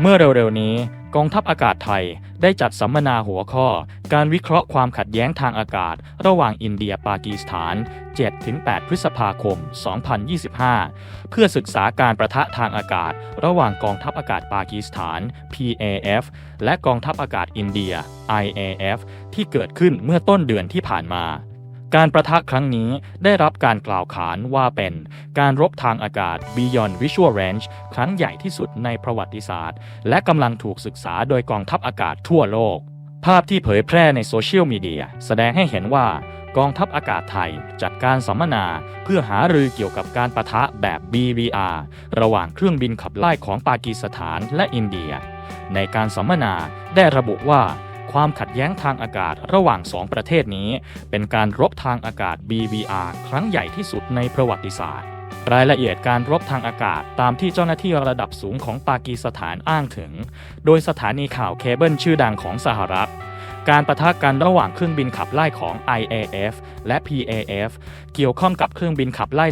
เมื่อเร็วๆนี้กองทัพอากาศไทยได้จัดสัมมนาหัวข้อ การวิเคราะห์ความขัดแย้งทางอากาศ ระหว่างอินเดียปากีสถาน 7-8 พฤษภาคม 2025 เพื่อศึกษาการประทะทางอากาศ ระหว่างกองทัพอากาศปากีสถาน PAF และกองทัพอากาศอินเดีย IAF ที่เกิดขึ้นเมื่อต้นเดือนที่ผ่านมา การประทะครั้งนี้ได้รับการกล่าวขานว่าเป็นการรบทางอากาศ Beyond Visual Range ครั้งใหญ่ที่สุดในประวัติศาสตร์ และกำลังถูกศึกษาโดยกองทัพอากาศทั่วโลก ภาพที่เผยแพร่ในโซเชียลมีเดียแสดงให้เห็นว่ากองทัพอากาศไทยจัดการสัมมนา เพื่อหารือเกี่ยวกับการประทะแบบ BVR ระหว่างเครื่องบินขับไล่ของปากีสถานและอินเดีย ในการสัมมนาได้ระบุว่า ความขัดแย้งทางอากาศระหว่างสองประเทศนี้ เป็นการรบทางอากาศ BVR ครั้งใหญ่ที่สุดในประวัติศาสตร์ รายละเอียดการรบทางอากาศตามที่เจ้าหน้าที่ระดับสูงของปากีสถานอ้างถึง โดยสถานีข่าวเคเบิลชื่อดังของสหรัฐการประทะกันระหว่างเครื่องบินขับไล่ของ IAF และ PAF เกี่ยวข้องกับเครื่องบินขับไล่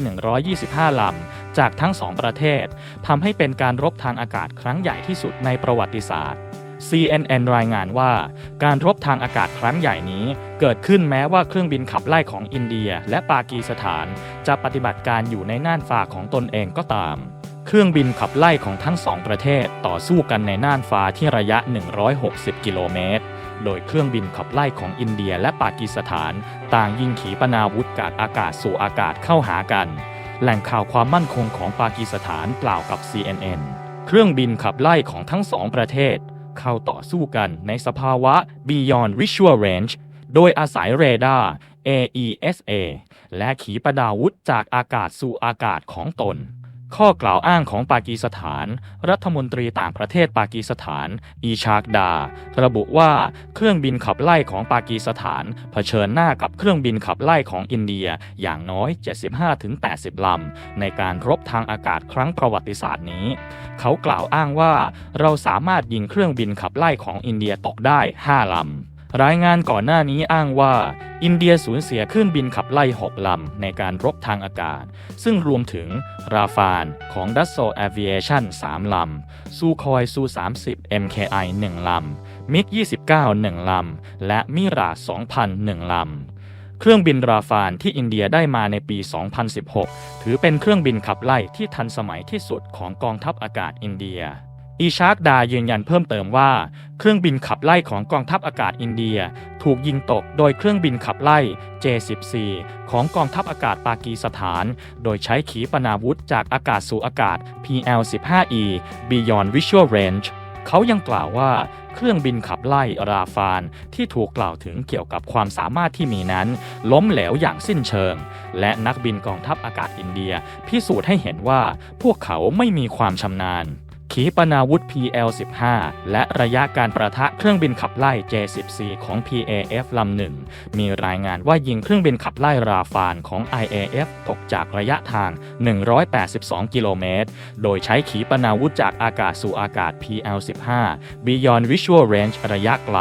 125 ลำ จากทั้งสองประเทศทำให้เป็นการรบทางอากาศครั้งใหญ่ที่สุดในประวัติศาสตร์ CNN รายงานว่าการรบทางอากาศครั้งใหญ่นี้ เกิดขึ้นแม้ว่าเครื่องบินขับไล่ของอินเดียและปากีสถาน จะปฏิบัติการอยู่ในน่านฟ้าของตนเองก็ตาม เครื่องบินขับไล่ของทั้งสองประเทศต่อสู้กันในน่านฟ้าที่ระยะ 160 กิโลเมตร โดยเครื่องบินขับไล่ของอินเดียและปากีสถาน ต่างยิงขีปนาวุธกาดอากาศสู่อากาศเข้าหากัน แหล่งข่าวความมั่นคงของปากีสถานกล่าวกับ CNN เครื่องบินขับไล่ของทั้งสองประเทศ เข้าต่อสู้กันในสภาวะ Beyond Visual Range โดยอาศัยเรดาร์ AESA และขีปนาวุธจากอากาศสู่อากาศของตน ข้อกล่าวอ้างของปากีสถาน รัฐมนตรีต่างประเทศปากีสถาน อีชากดา ระบุว่าเครื่องบินขับไล่ของปากีสถาน เผชิญหน้ากับเครื่องบินขับไล่ของอินเดียอย่างน้อย 75-80 ลำ ในการรบทางอากาศครั้งประวัติศาสตร์นี้ เขากล่าวอ้างว่าเราสามารถยิงเครื่องบินขับไล่ของอินเดียตกได้ 5 ลำ รายงานก่อนหน้านี้อ้างว่าอินเดียสูญเสียเครื่องบินขับไล่6ลำในการรบทางอากาศ ซึ่งรวมถึงราฟานของ d a s s a u l Aviation 3ลำซูคอยซู30 MKI 1ลำมิก29 1ลำและมิรา2,000 1ลำเครื่องบินราฟานที่อินเดียได้มาในปี 2016 ถือเป็นเครื่องบินขับไล่ที่ทันสมัยที่สุดของกองทัพอากาศอินเดีย อีชาร์กดายืนยันเพิ่มเติมว่า เครื่องบินขับไล่ของกองทัพอากาศอินเดีย ถูกยิงตกโดยเครื่องบินขับไล่ J-14 ของกองทัพอากาศปากีสถาน โดยใช้ขีปนาวุธจากอากาศสู่อากาศ PL-15E Beyond Visual Range เขายังกล่าวว่าเครื่องบินขับไล่ราฟานที่ถูกกล่าวถึงเกี่ยวกับความสามารถที่มีนั้น ล้มเหลวอย่างสิ้นเชิง และนักบินกองทัพอากาศอินเดีย พิสูจน์ให้เห็นว่าพวกเขาไม่มีความชำนาญ ขีปนาวุธ PL-15 และระยะการประทะเครื่องบินขับไล่ J-14 ของ PAF ลำหนึ่งมีรายงานว่ายิงเครื่องบินขับไล่ราฟานของ IAF ตกจากระยะทาง 182 กิโลเมตร โดยใช้ขีปนาวุธจากอากาศสู่อากาศ PL-15 Beyond Visual Range ระยะไกล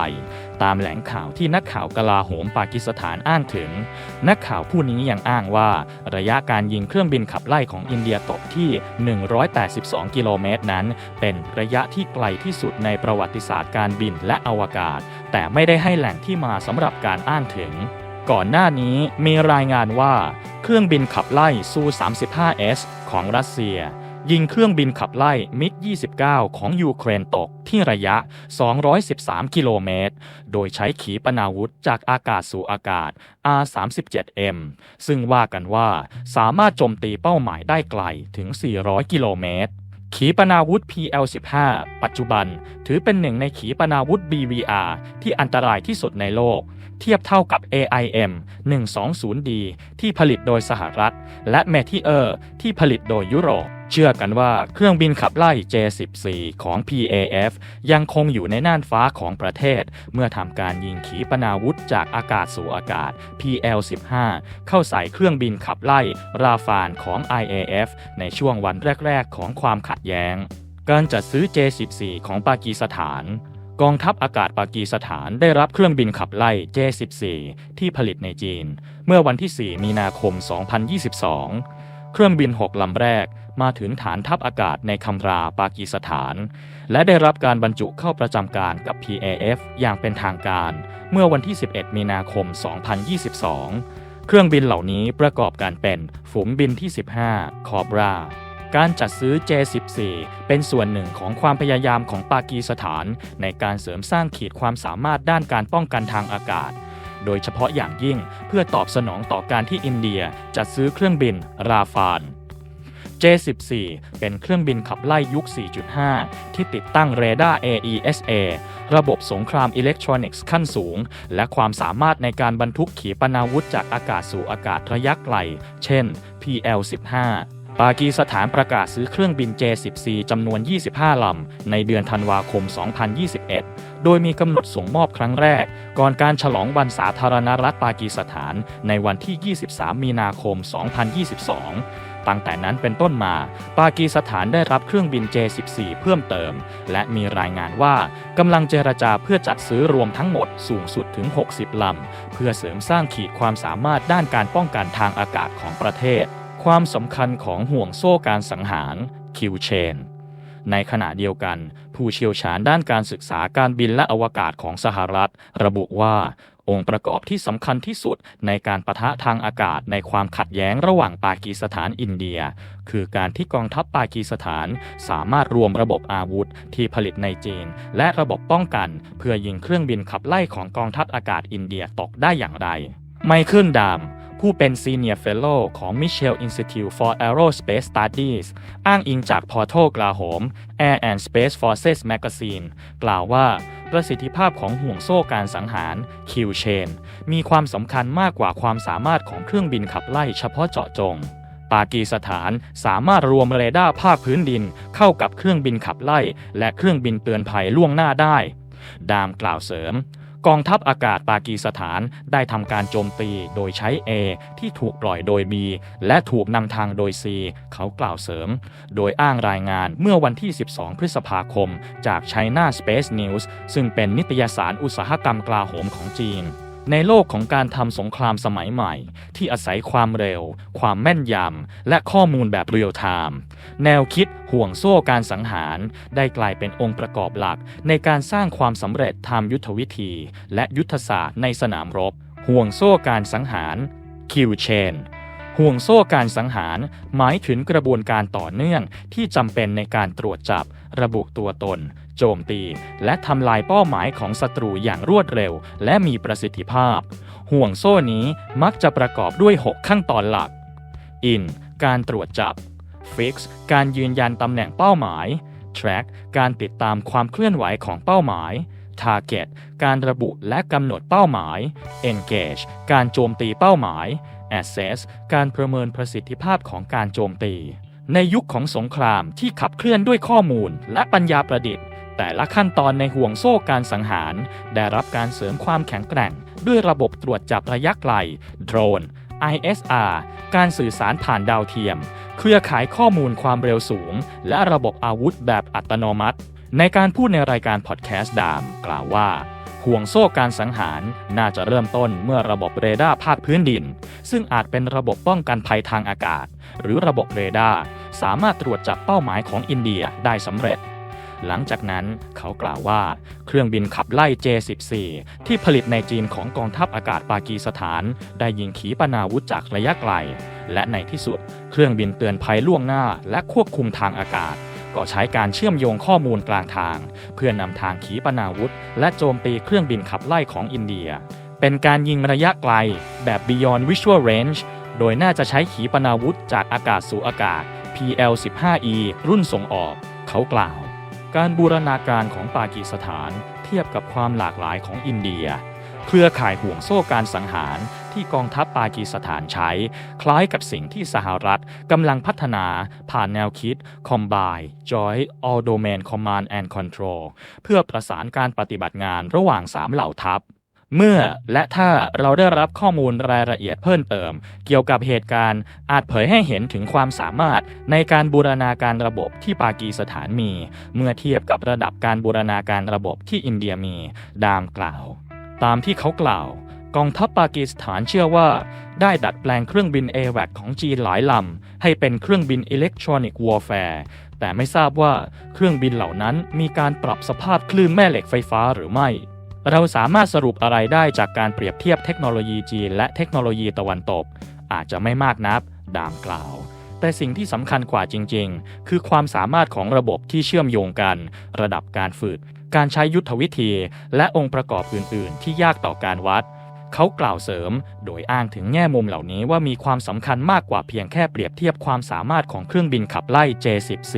ตามแหล่งข่าวที่นักข่าวกลาโหมปากีสถานอ้างถึง นักข่าวผู้นี้ยังอ้างว่า ระยะการยิงเครื่องบินขับไล่ของอินเดียตกที่ 182 กิโลเมตรนั้นเป็นระยะที่ไกลที่สุดในประวัติศาสตร์การบินและอวกาศ แต่ไม่ได้ให้แหล่งที่มาสำหรับการอ้างถึง ก่อนหน้านี้มีรายงานว่า เครื่องบินขับไล่ซู 35S ของรัสเซีย ยิงเครื่องบินขับไล่มิก 29 ของยูเครนตกที่ระยะ 213 กิโลเมตร โดยใช้ขีปนาวุธจากอากาศสู่อากาศ R37M ซึ่งว่ากันว่าสามารถโจมตีเป้าหมายได้ไกลถึง 400 กิโลเมตร ขีปนาวุธ PL-15 ปัจจุบันถือเป็นหนึ่งในขีปนาวุธ BVR ที่อันตรายที่สุดในโลก เทียบเท่ากับ AIM 120D ที่ผลิตโดยสหรัฐ และ Meteor ที่ผลิตโดยยุโรป เชื่อกันว่าเครื่องบินขับไล่ J-14 ของ PAF ยังคงอยู่ในน่านฟ้าของประเทศ เมื่อทำการยิงขีปนาวุธจากอากาศสู่อากาศ PL-15 เข้าใส่เครื่องบินขับไล่ราฟานของ IAF ในช่วงวันแรก ๆ ของความขัดแย้ง การจัดซื้อ J-14 ของปากีสถานกองทัพอากาศปากีสถานได้รับเครื่องบินขับไล่ J-14 ที่ผลิตในจีน เมื่อวันที่ 4 มีนาคม 2022 เครื่องบิน6ลำแรกมาถึงฐานทัพอากาศในคัมราปากีสถาน และได้รับการบรรจุเข้าประจำการกับ PAF อย่างเป็นทางการ เมื่อวันที่ 11 มีนาคม 2022 เครื่องบินเหล่านี้ประกอบการเป็นฝูงบินที่ 15 คอบราการจัดซื้อ J14 เป็นส่วนหนึ่งของความพยายามของปากีสถาน ในการเสริมสร้างขีดความสามารถด้านการป้องกันทางอากาศ โดยเฉพาะอย่างยิ่งเพื่อตอบสนองต่อการที่อินเดียจัดซื้อเครื่องบินราฟาน J14 เป็นเครื่องบินขับไล่ยุค 4.5 ที่ติดตั้งเรดาร์ AESA ระบบสงครามอิเล็กทรอนิกส์ขั้นสูง และความสามารถในการบรรทุกขีปนาวุธจากอากาศสู่อากาศระยะไกล เช่น PL-15 ปากีสถานประกาศซื้อเครื่องบิน J-10C จำนวน 25 ลำ ในเดือนธันวาคม 2021 โดยมีกำหนดส่งมอบครั้งแรก ก่อนการฉลองวันสาธารณรัฐปากีสถานในวันที่ 23 มีนาคม 2022 ตั้งแต่นั้นเป็นต้นมา ปากีสถานได้รับเครื่องบิน J-14 เพิ่มเติม และมีรายงานว่ากำลังเจรจาเพื่อจัดซื้อรวมทั้งหมดสูงสุดถึง 60 ลำ เพื่อเสริมสร้างขีดความสามารถด้านการป้องกันทางอากาศของประเทศ ความสำคัญของห่วงโซ่การสังหารคิวเชนในขณะเดียวกัน ผู้เชี่ยวชาญด้านการศึกษาการบินและอวกาศของสหรัฐ ระบุว่า องค์ประกอบที่สำคัญที่สุดในการประทะทางอากาศในความขัดแย้งระหว่างปากีสถานอินเดีย คือการที่กองทัพปากีสถานสามารถรวมระบบอาวุธที่ผลิตในจีน และระบบป้องกัน เพื่อยิงเครื่องบินขับไล่ของกองทัพอากาศอินเดียตกได้อย่างไร ไมเคิลดาม ผู้เป็น Senior Fellow ของ Michel Institute for Aerospace Studies อ้างอิงจากพอร์ทัลกลาโหม Air and Space Forces Magazine กล่าวว่า ประสิทธิภาพของห่วงโซ่การสังหาร Q Chain มีความสำคัญมากกว่าความสามารถของเครื่องบินขับไล่เฉพาะเจาะจงปากีสถานสามารถรวมเรดาร์ภาคพื้นดิน เข้ากับเครื่องบินขับไล่ และเครื่องบินเตือนภัยล่วงหน้าได้ ดามกล่าวเสริม กองทัพอากาศปากีสถานได้ทำการโจมตีโดยใช้ A ที่ถูกปล่อยโดย B และถูกนำทางโดย C เขากล่าวเสริม โดยอ้างรายงานเมื่อวันที่ 12 พฤษภาคม จาก China Space News ซึ่งเป็นนิตยสารอุตสาหกรรมกลาโหมของจีน ในโลกของการทำสงครามสมัยใหม่ ที่อาศัยความเร็ว ความแม่นยำ และข้อมูลแบบเรียลไทม์แนวคิดห่วงโซ่การสังหาร ได้กลายเป็นองค์ประกอบหลัก ในการสร้างความสำเร็จทางยุทธวิธี และยุทธศาสตร์ในสนามรบ ห่วงโซ่การสังหารคิวเชน ห่วงโซ่การสังหาร หมายถึงกระบวนการต่อเนื่องที่จำเป็นในการตรวจจับ ระบุตัวตน โจมตี และทำลายเป้าหมายของศัตรูอย่างรวดเร็ว และมีประสิทธิภาพ ห่วงโซ่นี้มักจะประกอบด้วย 6 ขั้นตอนหลัก in การตรวจจับ fix การยืนยันตำแหน่งเป้าหมาย track การติดตามความเคลื่อนไหวของเป้าหมาย target การระบุและกำหนดเป้าหมาย engage การโจมตีเป้าหมาย assess การประเมินประสิทธิภาพของการโจมตี ในยุคของสงครามที่ขับเคลื่อนด้วยข้อมูลและปัญญาประดิษฐ์ แต่ละขั้นตอนในห่วงโซ่การสังหาร ได้รับการเสริมความแข็งแกร่ง ด้วยระบบตรวจจับระยะไกล โดรน ISR การสื่อสารผ่านดาวเทียม เครือข่ายข้อมูลความเร็วสูง และระบบอาวุธแบบอัตโนมัติ ในการพูดในรายการพอดแคสต์ดาม กล่าวว่าห่วงโซ่การสังหารน่าจะเริ่มต้นเมื่อระบบเรดาร์ภาคพื้นดิน ซึ่งอาจเป็นระบบป้องกันภัยทางอากาศ หรือระบบเรดาร์สามารถตรวจจับเป้าหมายของอินเดียได้สำเร็จ หลังจากนั้นเขากล่าวว่าเครื่องบินขับไล่ J-14 ที่ผลิตในจีนของกองทัพอากาศปากีสถาน ได้ยิงขีปนาวุธจากระยะไกล และในที่สุด เครื่องบินเตือนภัยล่วงหน้าและควบคุมทางอากาศ ก็ใช้การเชื่อมโยงข้อมูลกลางทาง เพื่อนำทางขีปนาวุธ และโจมตีเครื่องบินขับไล่ของอินเดีย เป็นการยิงระยะไกล แบบ Beyond Visual Range โดยน่าจะใช้ขีปนาวุธจากอากาศสู่อากาศ PL-15E รุ่นส่งออก เขากล่าว การบูรณาการของปากีสถานเทียบกับความหลากหลายของอินเดีย เครือข่ายห่วงโซ่การสังหาร ที่กองทัพปากีสถานใช้ คล้ายกับสิ่งที่สหรัฐกำลังพัฒนาผ่านแนวคิด Combine Joint All Domain Command and Control เพื่อประสานการปฏิบัติงานระหว่าง3เหล่าทัพเมื่อและถ้าเราได้รับข้อมูลรายละเอียดเพิ่มเติม เกี่ยวกับเหตุการณ์อาจเผยให้เห็นถึงความสามารถในการบูรณาการระบบที่ปากีสถานมี เมื่อเทียบกับระดับการบูรณาการระบบที่อินเดียมี ดามกล่าว ตามที่เขากล่าว กองทัพปากีสถานเชื่อว่า ได้ดัดแปลงเครื่องบิน a w a c ของจีนหลายลำ ให้เป็นเครื่องบินอิเล็กทรอนิกส์วอร์แฟร์แต่ไม่ทราบว่าเครื่องบินเหล่านั้นมีการปรับสภาพคลื่นแม่เหล็กไฟฟ้าหรือไม่ เราสามารถสรุปอะไรได้จากการเปรียบเทียบเทคโนโลยีจีนและเทคโนโลยีตะวันตก อาจจะไม่มากนักดามกล่าว แต่สิ่งที่สำคัญกว่าจริง ๆ คือความสามารถของระบบที่เชื่อมโยงกัน ระดับการฝึก การใช้ยุทธวิธี และองค์ประกอบอื่น ๆ ที่ยากต่อการวัด เขากล่าวเสริม โดยอ้างถึงแง่มุมเหล่านี้ว่ามีความสำคัญมากกว่าเพียงแค่เปรียบเทียบความสามารถของเครื่องบินขับไล่ J-10C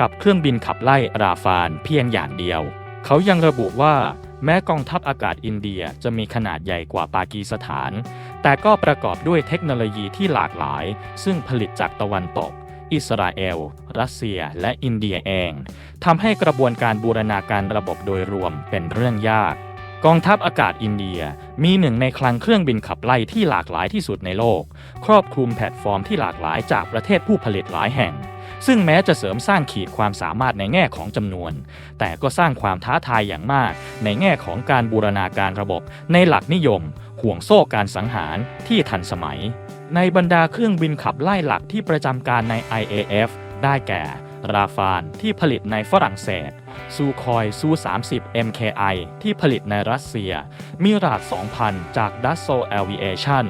กับเครื่องบินขับไล่ราฟานเพียงอย่างเดียว เขายังระบุว่า แม้กองทัพอากาศอินเดียจะมีขนาดใหญ่กว่าปากีสถาน แต่ก็ประกอบด้วยเทคโนโลยีที่หลากหลาย ซึ่งผลิตจากตะวันตกอิสราเอล รัสเซีย และอินเดียเอง ทำให้กระบวนการบูรณาการระบบโดยรวมเป็นเรื่องยาก กองทัพอากาศอินเดียมีหนึ่งในคลังเครื่องบินขับไล่ที่หลากหลายที่สุดในโลก ครอบคลุมแพลตฟอร์มที่หลากหลายจากประเทศผู้ผลิตหลายแห่ง ซึ่งแม้จะเสริมสร้างขีดความสามารถในแง่ของจำนวน แต่ก็สร้างความท้าทายอย่างมาก ในแง่ของการบูรณาการระบบ ในหลักนิยม ห่วงโซ่การสังหารที่ทันสมัย ในบรรดาเครื่องบินขับไล่หลักที่ประจำการใน IAF ได้แก่ ราฟานที่ผลิตในฝรั่งเศส ซูคอยซู 30 MKI ที่ผลิตในรัสเซีย มิราด 2000 จาก d a s s o Aviation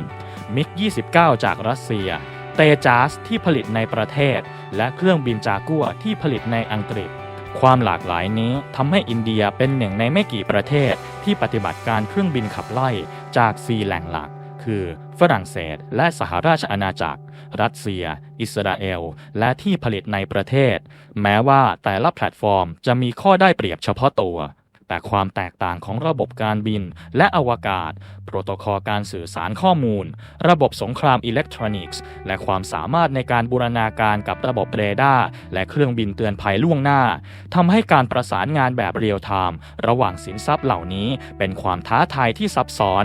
มิก 29 จากรัสเซีย เตจาสที่ผลิตในประเทศ และเครื่องบินจากัวที่ผลิตในอังกฤษ ความหลากหลายนี้ทำให้อินเดียเป็นหนึ่งในไม่กี่ประเทศที่ปฏิบัติการเครื่องบินขับไล่จาก 4 แหล่งหลัก คือ ฝรั่งเศส และสหราชอาณาจักร รัสเซีย อิสราเอล และที่ผลิตในประเทศ แม้ว่าแต่ละแพลตฟอร์มจะมีข้อได้เปรียบเฉพาะตัว แต่ความแตกต่างของระบบการบินและอวกาศ โปรโตคอลการสื่อสารข้อมูล ระบบสงครามอิเล็กทรอนิกส์ และความสามารถในการบูรณาการกับระบบเรดาร์และเครื่องบินเตือนภัยล่วงหน้าทำให้การประสานงานแบบเรียลไทม์ระหว่างสินทรัพย์เหล่านี้เป็นความท้าทายที่ซับซ้อน